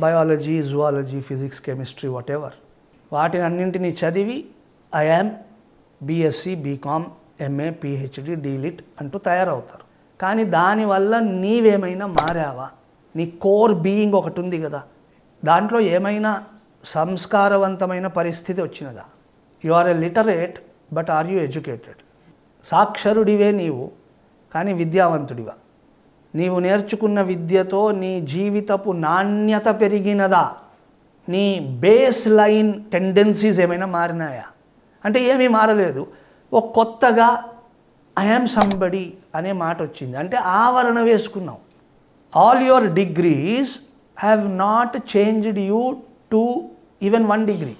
Biology zoology physics chemistry whatever వాటిని అన్నింటినీ చదివి IM BSc BCom MA PhD DLitt అంటూ తయారవుతారు. కానీ దానివల్ల నీవేమైనా మారావా? నీ కోర్ బీయింగ్ ఒకటి ఉంది కదా. దాంట్లో ఏమైనా సంస్కారవంతమైన పరిస్థితి వచ్చినదా? You are a literate but are you educated సాక్షరుడివే నీవు కానీ విద్యావంతుడివా? నీవు నేర్చుకున్న విద్యతో నీ జీవితపు నాణ్యత పెరిగినదా? నీ బేస్ లైన్ టెండెన్సీస్ ఏమైనా మారినాయా? అంటే ఏమీ మారలేదు. ఓ కొత్తగా ఐఎమ్ సంబడి అనే మాట వచ్చింది. అంటే ఆవరణ వేసుకున్నావు. All your degrees have not changed you to even one degree